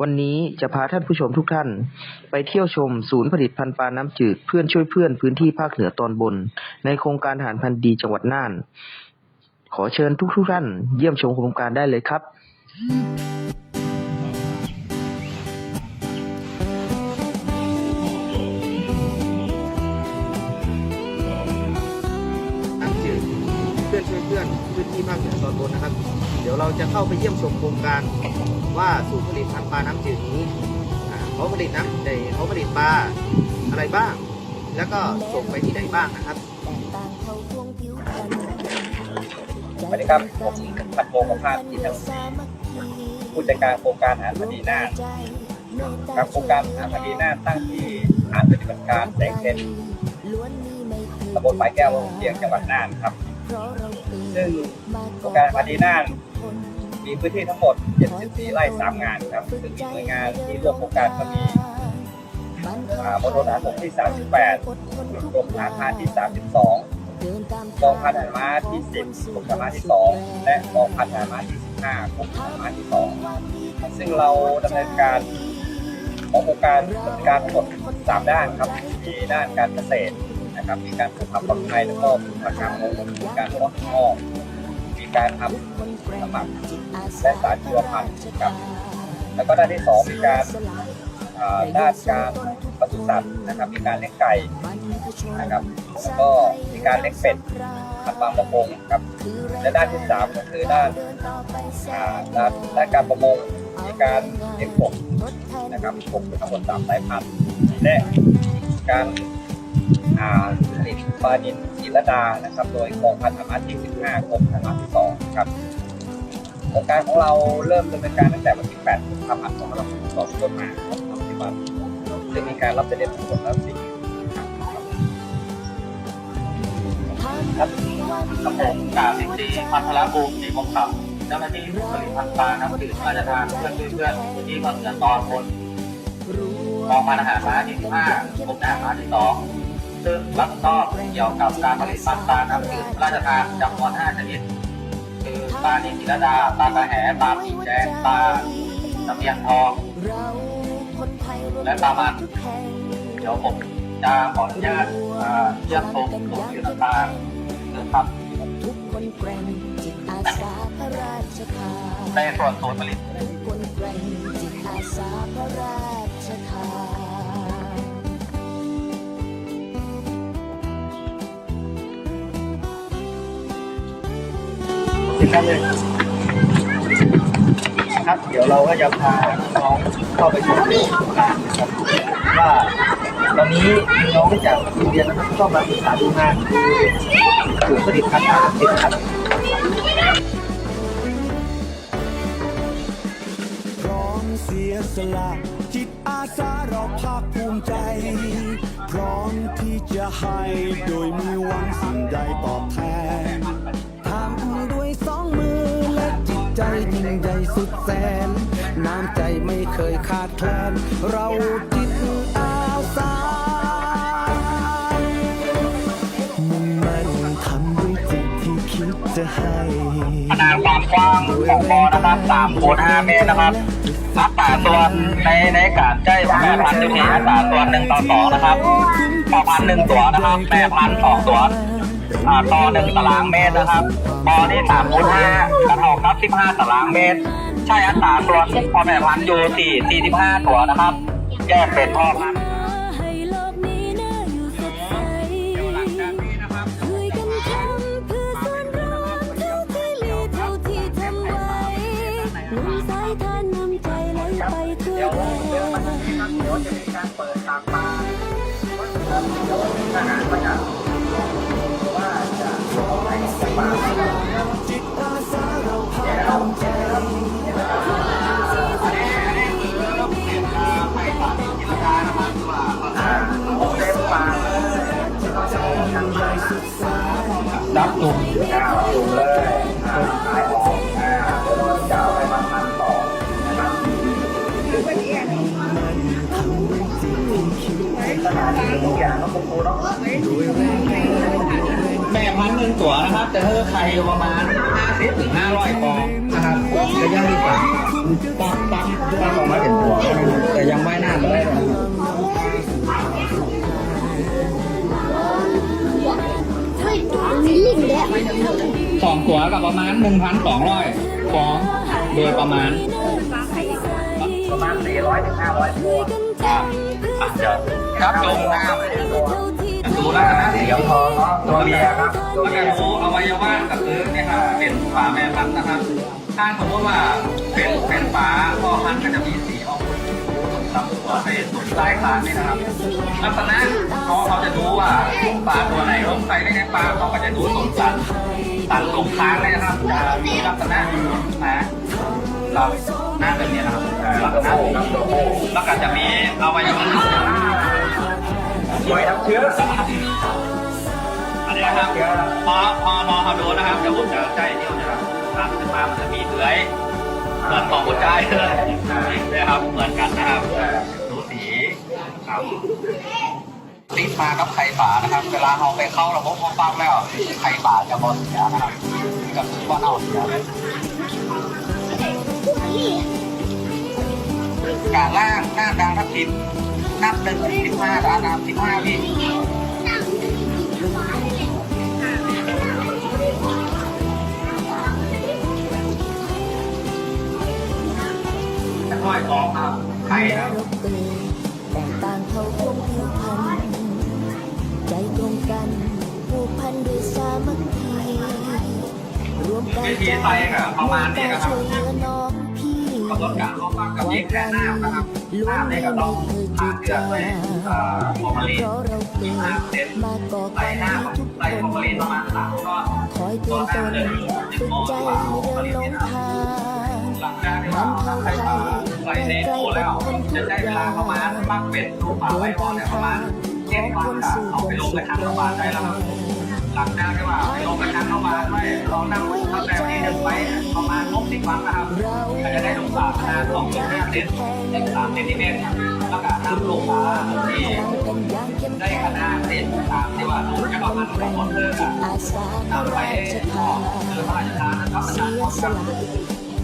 วันนี้จะพาท่านผู้ชมทุกท่าน ไปเที่ยวชมศูนย์ผลิตพันธุ์ปลาน้ำจืดเพื่อนช่วยเพื่อนพื้นที่ภาคเหนือตอนบน ในโครงการอาหารพันธุ์ดีจังหวัดน่าน ขอเชิญทุกทุกท่าน เยี่ยมชมโครงการได้เลยครับ ดี๋ยวเราจะเข้าไปเยี่ยมชมโครงการว่าศูนย์ผลิตพันธุ์ปลาน้ำจืดนี้เขาผลิตน้ำในเขาผลิตปลาอะไรบ้าง แล้วก็ส่งไปที่ไหนบ้างนะครับสวัสดีครับผมพันโมกภาพอินทร์ผู้จัดการโครงการอาหาพอดีนานครับโครงการอาหาพอดีนาตั้งที่ฐานปฏิบัติการแสงเทนตำบลฝายแก้วเชียงจังหวัดน่านครับ ซึ่งโครงการพอดีนา มีพื้นที่ทั้งหมด 74 ไร่ 3 งานครับ ซึ่งมีหน่วยงานที่ร่วมโครงการก็มีมณฑลทหารบกที่ 38กรมทหารพานที่ 32กองพันทหารม้าที่ 10กรมทหารม้าที่ 2 และกองพันทหารม้าที่ 15กรมทหารม้าที่ 2 ซึ่งเราดำเนินการของโครงการดำเนินการทั้งหมด3ด้านครับ มีด้านการเกษตรนะครับ มีการปลูกผักปลอดภัยแล้วก็ปลูกผักกาดขาวมีการเพาะงอกมี การทำสมัครและสารชีวพันธุ์ครับแล้วก็ด้านที่2มีการด้านการปศุสัตว์นะครับ มีการเลี้ยงไก่นะครับแล้วก็มีการเลี้ยงเป็ดทำฟาร์มประมงครับและด้านที่สามก็คือด้านด้านด้านการประมงมีการเลี้ยงกบนะครับกบทั้งหมดสามสายพันธุ์และการผลิตปลานิ ลดานะครับ โดยกองพันธมาที่ 15กรมพันธมาที่ 2 ครับโครงการของเราเริ่มดำเนินการตั้งแต่วันที่8กุมภาพันธ์2562ต้นมาครับปัจจุบันซึ่งมีการรับเสด็จทั้งหมดแล้วสี่ครับครับกับผมกาสิบตีพัทรภูมิศรีมงคำเจ้าหน้าที่ผู้ผลิตภัณฑ์ปลาน้ำจืดพระราชทานเพื่อนเพื่อนที่มาเสือตอนบนกองพันอาหารม้าที่สิบห้ากรมทหารม้าที่สอง ซึ่งรับผิดชอบเกี่ยวกับการผลิตพันธุ์ปลาน้ำจืดพระราชทานจำนวนห้าชนิดคือปลานิลจิรดาปลากระแหปลาปีแดงปลาตะเพียนทองและปลามันเดี๋ยวผมจะขออนุญาตอ่าเยี่ยมชมศูนย์ยืนต่างๆนะครับทุกคนแกร่งจิตอาสาพระราชทานในส่วนศูนย์ผลิต คนแกร่งจิตอาสาพระราชทานติดกันเลยครับ เดี๋ยวเราก็จะพาน้องเข้าไปดูในโรงการนะครับว่าตอนนี้น้องจากโรงเรียนนะครับเข้ามาศึกษาดูงานคือศูนย์ผลิตภัณฑ์อาหารเป็นครับพร้อมเสียสละจิตอาสาเราภาคภูมิใจ พร้อมที่จะให้โดยมีหวังสิ่งใดตอบแทน ใจยิ่งใหญ่สุดแสน น้ำใจไม่เคยขาดแคลน เราจิตอาสามุ่งมั่นทำด้วยจิตที่คิดจะให้ขนาดความกว้างของบ่อนะครับ3คูณ5เมตรนะครับอัตราส่วนในในการใช้แม่พันธุ์อยู่ที่อัตราส่วน1ต่อ2นะครับพ่อพันธุ์หนึ่งตัวนะครับ แม่พันธุ์สองตัว อ่าต่อหนึ่งตารางเมตรนะครับบ่อที่3คูณ5กระเท่ากับ15ตารางเมตร ใช้อัตราส่วนพ่อแม่พันธุ์อยู่ที่45ตัวนะครับ แยกเป็นพ่อพันธุ์ให้โลกนี้น่าอยู่สดใสหลังจากนี้นะครับช่วยกันทำเพื่อส่วนรวมเท่าที่มีเท่าที่ทำไว้หนุนสายทานน้ำใจไหลไปทั่วเดี๋ยวแดเดี๋ยวมันนจะมีการเดี๋ยวจะมีการเปิดตากปลาเดี๋ยวทหารก็จะว่า ดับตุ่มอ่าตุ่มเลยอ่าขายออกอ่าเดี๋ยวเราจะเอาไปมาทำต่อนะครับขนาดนี้ทุกอย่างต้องคงโตเนาะ แม่พันธุ์หนึ่งตัวนะครับจะเท่าไข่อยู่ประมาณ50ถึง500ฟองนะครับระยะที่สามปักปักถ้าออกมาเป็นตัวแต่ยังว่ายน้ำไม่ได้เลยมีลิงแดงสองตัวกับประมาณหนึ่งพันสองร้อยฟองโดยประมาณประมาณสี่ร้อยถึงห้าร้อยตัวครับอะเดี๋ยวครับลงน้ำ ดูแล้วนะเดี๋ยวพอตัวเมียครับตัวเมียรู้อวัยวะก็คือเนี่ยครับเป็นฝาแม่พันธุ์นะครับ ถ้าสมมติว่าเป็นเป็นฝาพ่อพันธุ์ก็จะมีสีออกลำตัวไปสุดใต้คางนี่นะครับ ลักษณะเขาเขาจะดูว่าปลาตัวไหนลงไปไม่ในปลาเขาก็จะดูตรงสันสันตรงค้างเลยนะครับจะมีลักษณะนะครับหน้าแบบนี้นะครับลักษณะแล้วก็จะมีอวัยวะ สวยทั้งเชื้ออันนี้นะครับพอพอพอเขาดูนะครับเดี๋ยวผมจะใจเดียวจะทำขึ้นมามันจะมีเลื้อยเหมือนของหัวใจเลยนะครับเหมือนกันนะครับดูสีครับติดมากับไข่ป่านะครับ เวลาเอาไปเข้าระบบของฟังแล้วไข่ป่าจะบอเสียนะครับก็คือว่าเน่าเสียเลยการล่างหน้าดาวทับทิม นับหนึ่งถึงสิบห้าดาวน้ำสิบห้าวิจะค่อยออกครับไข่ครับแต่ต่างเขาคงผิวพันธุ์ใจตรงกันผูกพันด้วยสามัคคีรวมกันวิธีใส่ก็ประมาณนี้นะครับ ช่วยเหลือน้องพี่กำหนดการเข้าฟังกับยิงแค่น้ำนะครับน้ำเนี่ยก็ต้อง ผ่านเกลือด้วยเอ่อฟอร์มาลีนอีกห้าเซนมาก่อใส่การหน้าให้ทุกใส่ฟอร์มาลีนประมาณสามก้อนคอยเตือนตนฝึกใจให้เดินหลงทางหลังจากที่เราใส่ใส่ในโถแล้ว จะใช้เวลาประมาณปักเป็ดรูปปลาไว้ก่อนเนี่ยประมาณเจ็ดวันก็เอาไปลงกระชังเข้ามาได้แล้วหลังจากที่ว่าไปลงกระชังเข้ามาด้วยเรานั่งทำแบบนี้หนึ่งไปประมาณลบสิบวันนะครับก็จะได้ลูกปลาขนาดสองจุดห้าเซนสามเซนติเมตร แล้วก็น้ำลงปลาที่ได้ขนาดเซนตามที่ว่าเราจะประมาณทั้งหมดเลยนำไปราชอทาอกนคือพระราชทานนะครับประเสีธานยของสกับ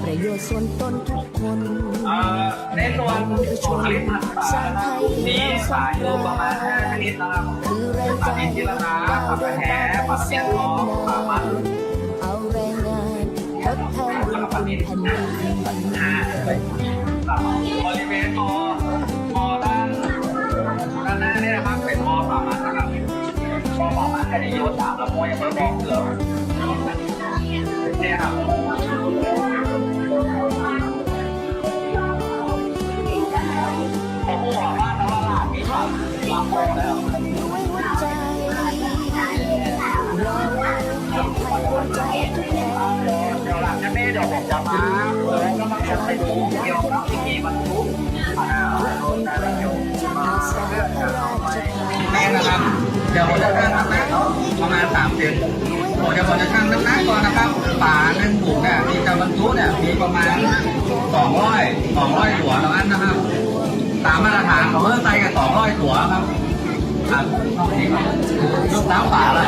ประโยชน์ส่วนตนทุกคนต่อในส่วนของผลิตภัณฑ์ป่านะครับมีสายอยู่ประมาณ5ชนิดนะครับคือแรงปใจลาดินจิรนาปลาแหปลาเสียนทองปลามันเอาแรงงานทดแทนบุญคุณแผ่นดินอ่าครับบริเวณมอ มอปลามันจะได้โยนสามแล้วมยังไม่บอกเหลือเนี่ยครับโอ้โหบ้านเราละลาดมีความลำโพงแล้วด้วยหัวใจรอหัวใจทุกแห่งเดี๋ยวหลังจากนี้เดี๋ยวผมจะมาแล้วก็มาจะไปดูเกี่ยวกับพิธีบรรทุกอ่าโดนการบรรทุกมาอาเพื่อจะเอาไปชทานนี่นะครับ ดี๋ยวผมจะชั่งน้ำหนักประมาณสามเซนผมจะผมจะชั่งน้ำหนักก่อนนะครับฝาหนึ่งถุงเนี่ยมีการบรรทุเนี่ยมีประมาณสองร้อยสองร้อยตัวแล้วนั้นนะครับตามมาตรฐานของเมืองไทยกับสองร้อยตัวครับครับนี่ครับลูกน้ำฝาละ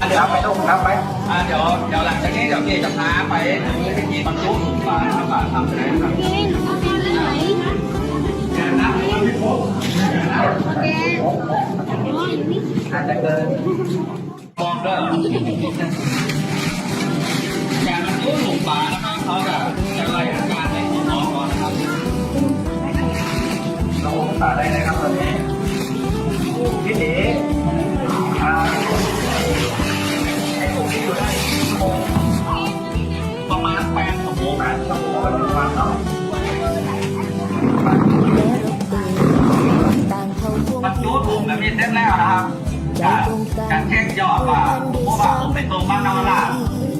อาสาพระเดี๋ยวไปลูกน้ำไปอ่เดี๋ยวเดี๋ยวหลังจากนี้เดี๋ยวพี่จะพาไปพิธีบรรทุกฝาครับฝาทำอะไรนะครับ อาจจะเกินมองด้อการบรรทุกหลุมปลานะครับเขาจะจะไล่อาการให้ของน้องก่อนนะครับเราองศาได้เลยครับตอนนี้พี่หนีอ่าให้ผมที่ดูได้ประมาณแปดชั่วโมงแปดชั่วโมงก็ถึงวันเนาะ กาการเช็คยอดว่าเพราะว่าผมเป็นตรงบ้านนวราช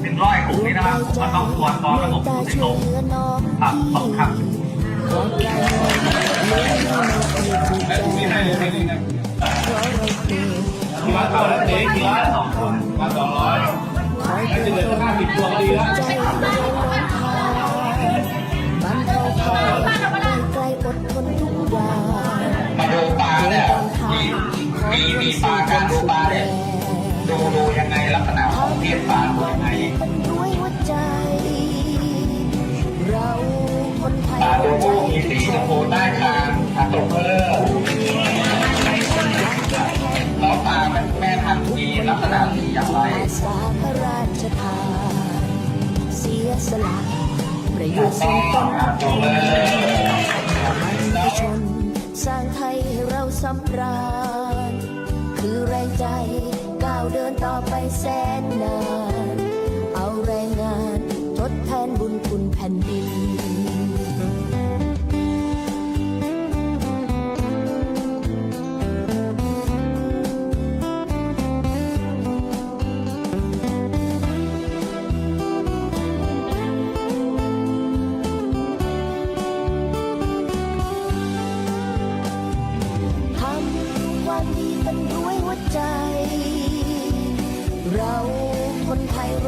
เป็นร้อยถุงนี้นะครับผมก็ต้องตรวจสอบระบบสูตรในตรงครับขอบครับมีให้เลยนี่นะกี่วันเท่าแล้วเด็กกี่วันสองคนวันสองร้อยแล้วจะเหลือสักห้าสิบตัวก็ดีแล้ว มีมีปลาการดูปลาเนี่ยดูดูยังไงลักษณะของเทียบปลาดูยังไงตาตัวผู้มีสีชมพูใต้คางตาตกเลิกแล้วตาแม่พันธุ์มีลักษณะสีอย่างไรสาพระราชทานเสียสละประโยชน์สูองงต้นตาตัวเลิกประชนสร้างไทยให้เราสำราญ คือแรงใจ ก้าวเดินต่อไปแสนนาน เอาแรงงานทดแทนบุญคุณแผ่นดินทำความดีกัน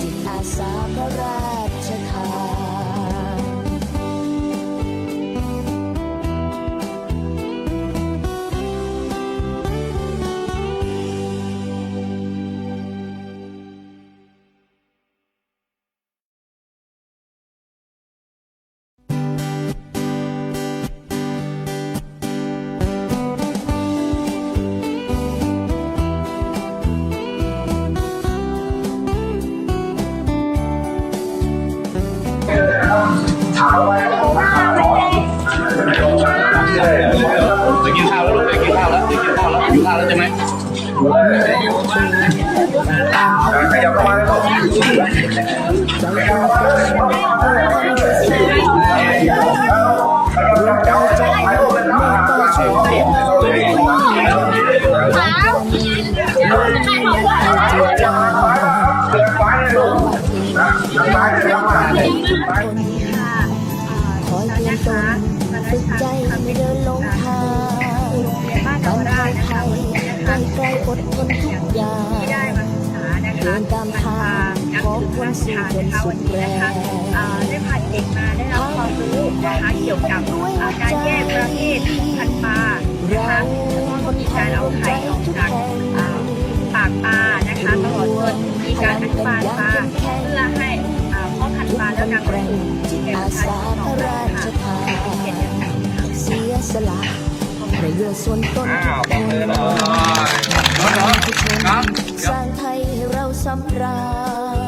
จิตอาสาพระราชทาน คอยเตืนตนฝึกใจไม่เดินหลงทางการเข้าไทยใกล้ใกล้อดทนทุกอย่างได้มาศึกษานะคะเดินตามทางของคนสู่คนสุดแรงอ่าได้พาเด็กมาได้รับความรู้นะคะเกี่ยวกับการแยกประเภทขันธุ์ปลานะคะแล้วก็วิธีการเอาไข่ออกจาก การอนุบาลปลาเพื่อให้พ่อพันธุ์ปลาแล้วนำมาสู่จิตแก่ประชาสาชนต่อไปราชค่ะทานเกียรติอย่างสูงค่ะเสียสละประโยชน์ส่วนตนอ้าทุกบอกเลยหน่อยทุกคนสร้างไทยให้เราสำรา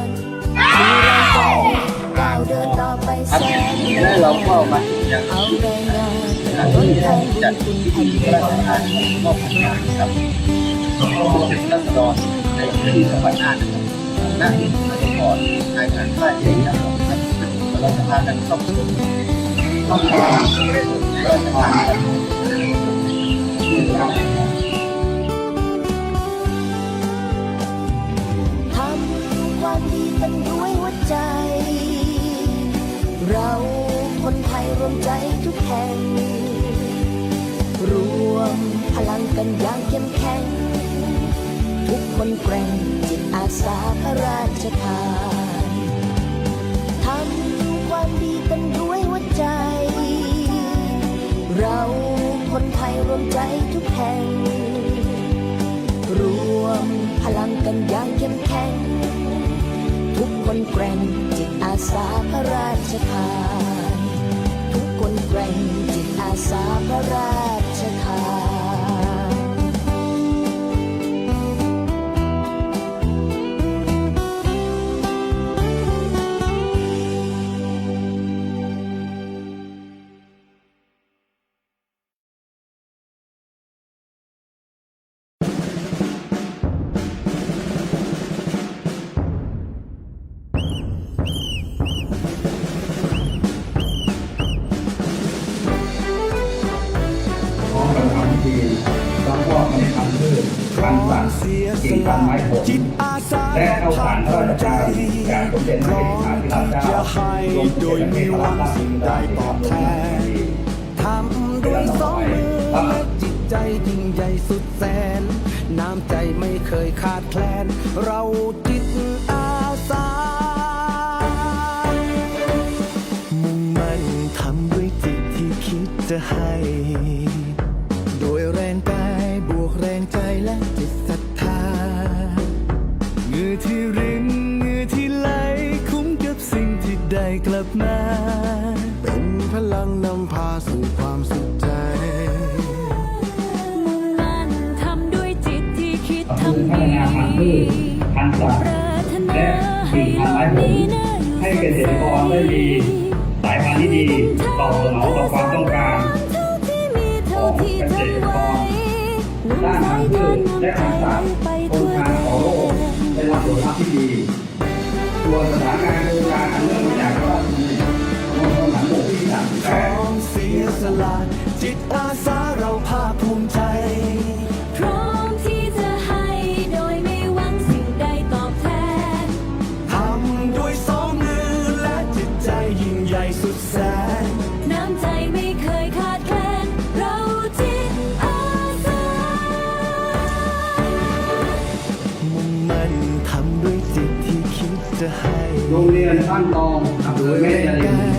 ญมีแรงใจก้าวเดินต่อไปแสนเราก็มายังเอาแรงงานทดแทนบุญคุณแผ่นดินพระราชทานมอบให้กับผู้ถึงรัศดรในพื้นที่จังหวัดน่านนะครับ ณเมื่อก่อนนายทหารค่าเองนะครับเราจะพากันเข้าสู่ต้องการเราจะพากันทำความดีกันด้วยหัวใจ เราคนไทยรวมใจทุกแห่ง รวมพลังกันอย่างเข้มแข็ง คนแกร่งจิตอาสาพระราชทานทำความดีกันด้วยหัวใจ เราคนไทยรวมใจทุกแห่ง รวมพลังกันอย่างเข้มแข็ง ทุกคนแกร่งจิตอาสาพระราชทาน ทุกคนแกร่งจิตอาสาพระราช กิ่งพัละนไม้ผลจิตอาสาและเข้าภาสารพระราชมิใจทานจากสมเด็จพพระร้อเจ้ามธิราชเจ้าจะให้โดยม่หวังสิ่งใดตอบแทนทำด้วยสองมือและจิตใจยิ่งใหญ่สุดแสน น้ำใจไม่เคยขาดแคลน เราจิตอาสามุ่งมั่นทำด้วยจิตที่คิดจะให้ มา เป็นพลังนำพาสู่ความสุขใจ มุ่งมั่นทำด้วยจิตที่คิดอำเภอทำดีพันกว์ปราและให้กิ่งโลพันธุ์ไม้ผลกนี้น่าอยู่ให้เกษตรกรได้มีสายพันธุ์ที่ดีตอบสนองต่อความต้องการเท่าที่มีเท่าที่ทำไว้ด้านทางพืชและทางสัตว์ไปโคงทั่วการของโลกได้รับผลลัพธ์ที่ดีส่วสถานการณ์โครงการอันเนื่อง พร้อมเสียสละจิตอาสาเราภาคภูมิใจ พร้อมที่จะให้โดยไม่หวังสิ่งใดตอบแทน ทำด้วยสองมือและจิตใจยิ่งใหญ่สุดแสน น้ำใจไม่เคยขาดแคลนเราจิตอาสา มุ่งมั่นทำด้วยจิตที่คิดจะให้ โรงเรียนบ้านตองอำเภโดอยแม่แรงจริก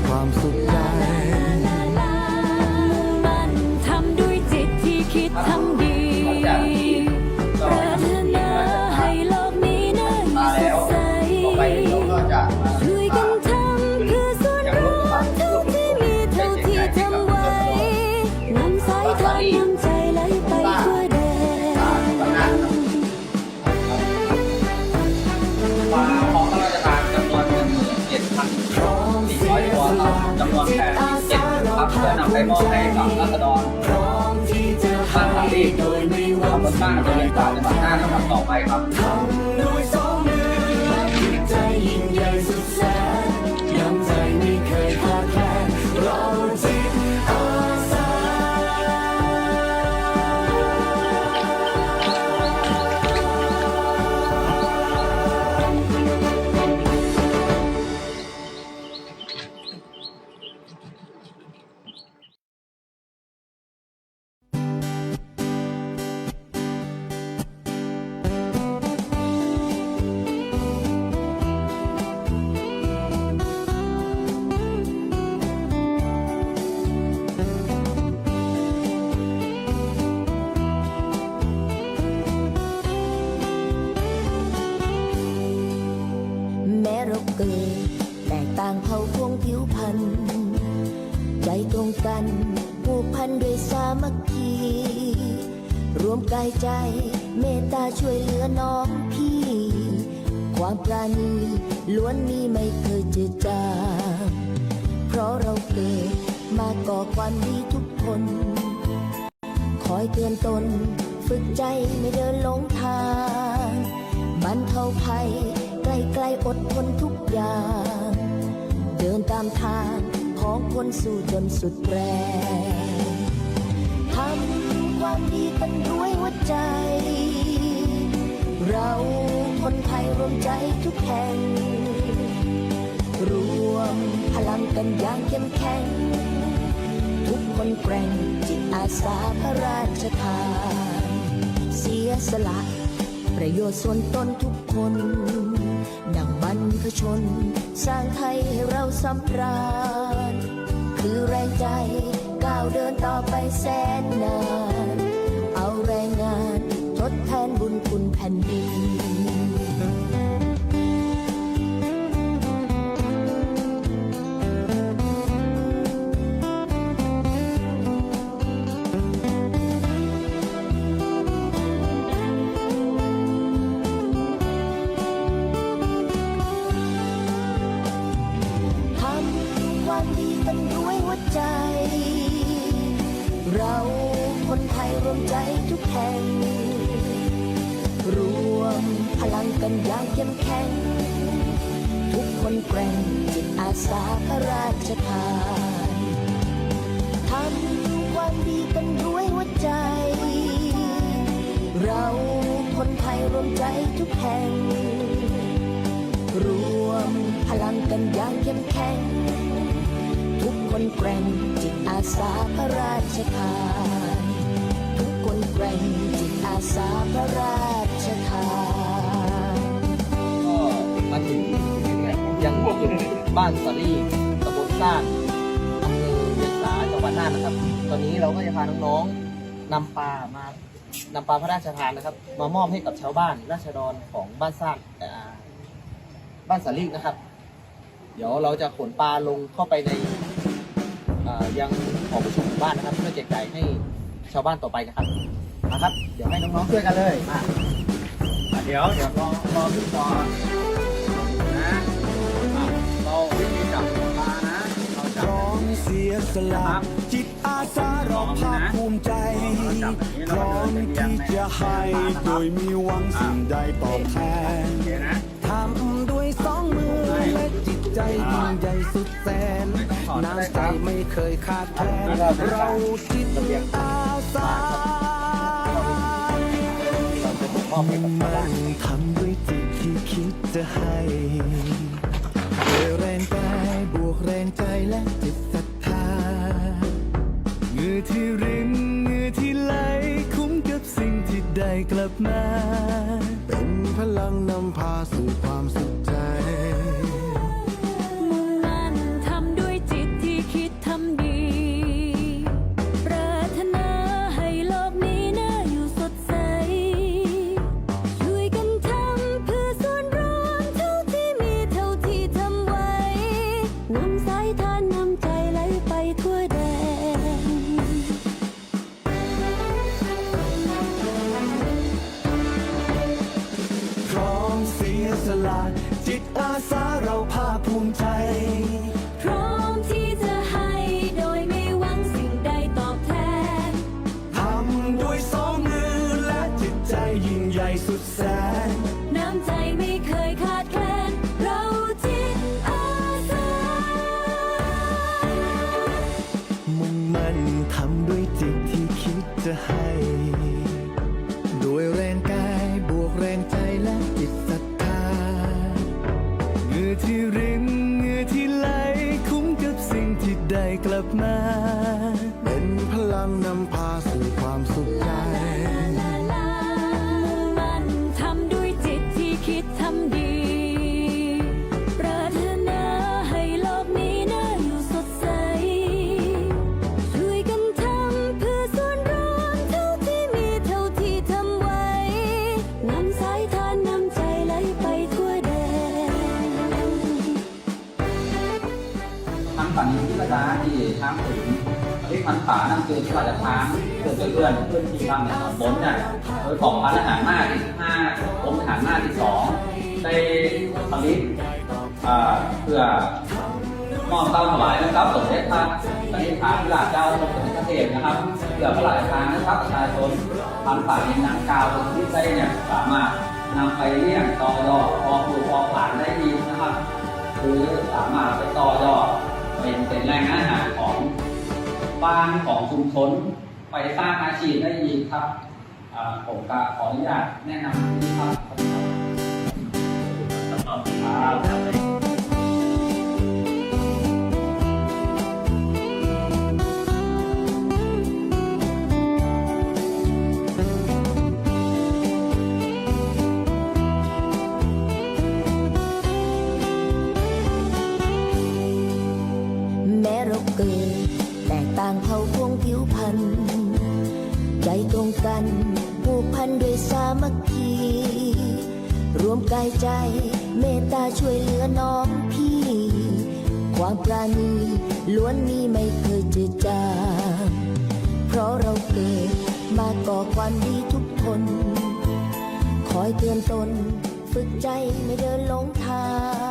ไปมอบให้กับรัษฎรพร้อมที่จะบ้านให้สาลีโดยไม่หขวัอบงคุณมากเลยต่อจังหวัดหน้าจังหวัดต่อไปครับ ใจ เมตตาช่วยเหลือน้องพี่ ความปราณีล้วนมีไม่เคยจืดจางเพราะเราเกิดมาก่อความดีทุกคน คอยเตือนตน ฝึกใจไม่เดินหลงทางบรรเทาภัยใกล้ๆอดทนทุกอย่าง เดินตามทางของคนสู้จนสุดแรง ความดีกันด้วยหัวใจ เราคนไทยรวมใจทุกแห่ง รวมพลังกันอย่างเข้มแข็ง ทุกคนแกร่งจิตอาสาพระราชทาน เสียสละ ประโยชน์ส่วนตนทุกคนดังบรรพชน สร้างไทยให้เราสำราญ คือแรงใจก้าวเดินต่อไปแสนนาน คุ พระราชทานทำความดีกันด้วยหัวใจ เราคนไทยรวมใจทุกแห่ง รวมพลังกันอย่างเข้มแข็ง ทุกคนแกร่งจิตอาสาพระราชทานทุกคนแกร่งจิตอาสาพระราชทานก็มาถึงยัง บ้านสาลีตำบลซ่านอำเภอเวียงสาจังหวัดน่านนะครับ ตอนนี้เราก็จะพาน้องๆนำปลามานำปลาพระราชทานนะครับ มามอบให้กับชาวบ้านราษฎรของบ้านซ่านบ้านสาลีนะครับ เดี๋ยวเราจะขนปลาลงเข้าไปในอ่ายังหอประชุมหมู่บ้านนะครับ เพื่อแจกจ่ายให้ชาวบ้านต่อไปนะครับนะครับ เดี๋ยวให้น้องๆช่วยกันเลยมาเดี๋ยวเดี๋ยวรอรอพี่ก่อ พร้อมเสียสละจิตอาสาเราภาคภูมิใจพร้อมที่จะให้โดยมีหวังสิ่งใดตอบแทนทำด้วยสองมือและจิตใจยิ่งใหญ่สุดแสนน้ำใจไม่เคยขาดแคลนเราจิตอาสาเราจะมอบให้กับชาวบ้านมันทำด้วยจิตที่คิดจะให้ วยแรงกายบวกแรงใจและจิตศรัทธาเงื่อที่รินเงื่อที่ไหลคุ้มกับสิ่งที่ได้กลับมา เป็นพลังนำพาสู่ความสุข แล ป่านั่นคือที่ว่าจะทางเพื่อนเพื่อนเพื่อนที่ทำในตอนบนเนี่ยโดยของพันอาหารหน้าที่ห้ากรมอาหารหน้าที่สองได้ผลิตอ่าเพื่อมอบเต้าถวายนะครับสมเด็จพระปณิธานพระราชเจ้าทรงเป็นเกษตรนะครับเพื่อพระราชทานนะครับประชาชนพันป่าในนางกาวที่ได้เนี่ยสามารถนำไปเลี้ยงต่อยอดพอปลูกพอผ่านได้ดีนะครับหรือสามารถไปต่อยอดเป็นเป็นแรงอาหาของ บ้านของชุมชนไปสร้างอาชีพได้อีกครับผมก็ขออนุญาตแนะนำที่ครับครับแม้เราเกิด ต่างเผ่าพวงผิวพันธุ์ใจตรงกันผูกพันด้วยสามัคคี รวมกายใจเมตตาช่วยเหลือน้องพี่ ความปราณีล้วนมีไม่เคยจืดจางเพราะเราเกิดมาก่อความดีทุกคน คอยเตือนตน ฝึกใจไม่เดินหลงทาง